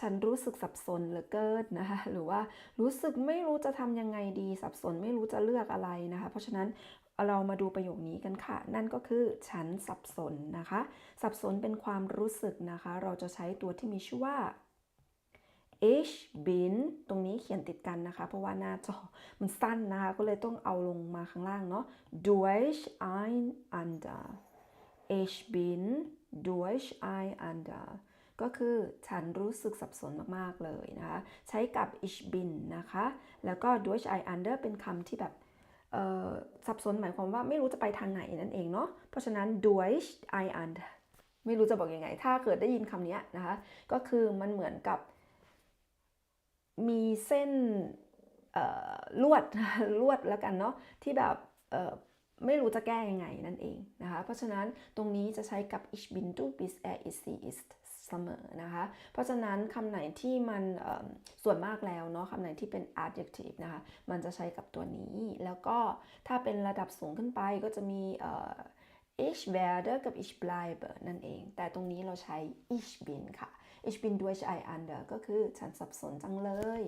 ฉันรู้สึกสับสนเหลือเกินนะคะหรือว่ารู้สึกไม่รู้จะทำยังไงดีสับสนไม่รู้จะเลือกอะไรนะคะ เพราะฉะนั้นเรามาดูประโยคนี้กันค่ะ นั่นก็คือฉันสับสนนะคะ สับสนเป็นความรู้สึกนะคะ เราจะใช้ตัวที่มีชื่อว่า ich bin ตรงนี้เขียนติดกันนะคะ เพราะว่าหน้าจอมันสั้นนะคะ ก็เลยต้องเอาลงมาข้างล่างเนาะ durch ein ander ich bin durch ein ander ก็คือฉันรู้สึกสับสนมาก ๆ เลยนะคะ ใช้กับ ich bin นะคะ แล้วก็ durch ein ander เป็นคำที่แบบสับสนหมายความว่าไม่รู้จะไปทางไหนนั่นเองเนาะ เพราะฉะนั้น durch ein ander ไม่รู้จะบอกยังไง ถ้าเกิดได้ยินคำนี้นะคะ ก็คือมันเหมือนกับมีเส้นลวดลวดแล้วกันเนาะที่แบบ ไม่รู้จะแก้ยังไงนั่นเองนะคะ เพราะฉะนั้นตรงนี้จะใช้กับ ich bin du bist er ist sie ist เสมอนะคะ เพราะฉะนั้นคำไหนที่มันส่วนมากแล้วเนาะคำไหนที่เป็น adjective นะคะ มันจะใช้กับตัวนี้ แล้วก็ถ้าเป็นระดับสูงขึ้นไปก็จะมี ich werde กับ ich bleibe นั่นเอง แต่ตรงนี้เราใช้ ich bin ค่ะ ich bin durch ein ander ก็คือฉันสับสนจังเลย